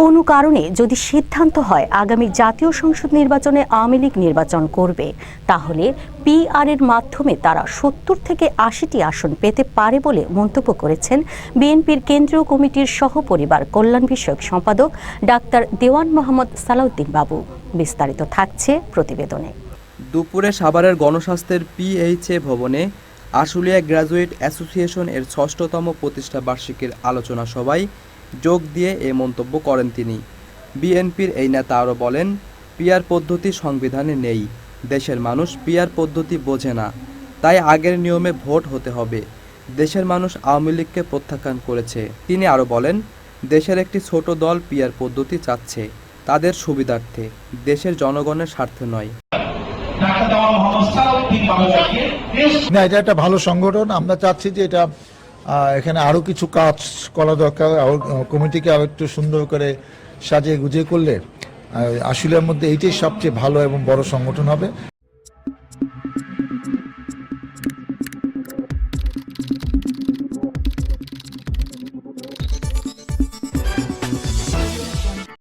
কোনো কারণে যদি সিদ্ধান্ত হয় আগামী জাতীয় সংসদ নির্বাচনে আওয়ামী লীগ নির্বাচন করবে, তাহলে পিআর এর মাধ্যমে তারা সত্তর থেকে আশিটি আসন পেতে পারে বলে মন্তব্য করেছেন বিএনপির কেন্দ্রীয় কমিটির সহপরিবার কল্যাণ বিষয়ক সম্পাদক ডাক্তার দেওয়ান মোহাম্মদ সালাউদ্দিন বাবু। বিস্তারিত থাকছে প্রতিবেদনে। দুপুরে সাভারের গণস্বাস্থ্যের পিএইচএ ভবনে আশুলিয়া গ্র্যাজুয়েট অ্যাসোসিয়েশন এর ষষ্ঠতম প্রতিষ্ঠা বার্ষিকীর আলোচনা সভায় যোগ দিয়ে এ মন্তব্য করেন তিনি। বিএনপির এই নেতা আরও বলেন, পিয়ার পদ্ধতি সংবিধানে নেই, দেশের মানুষ পিয়ার পদ্ধতি বোঝে না, তাই আগের নিয়মে ভোট হতে হবে, দেশের মানুষ আওয়ামী লীগকে প্রত্যাখ্যান করেছে। তিনি আরও বলেন, দেশের একটি ছোট দল পিয়ার পদ্ধতি চাচ্ছে, তাদের সুবিধার্থে, দেশের জনগণের স্বার্থে নয়। না, এটা একটা ভালো সংগঠন, আমরা চাচ্ছি যে এটা এখানে আরও কিছু কাজ করা দরকার। কমিটিকে আরও একটু সুন্দর করে সাজিয়ে গুজিয়ে করলে আশুলিয়ার মধ্যে এইটাই সবচেয়ে ভালো এবং বড় সংগঠন হবে।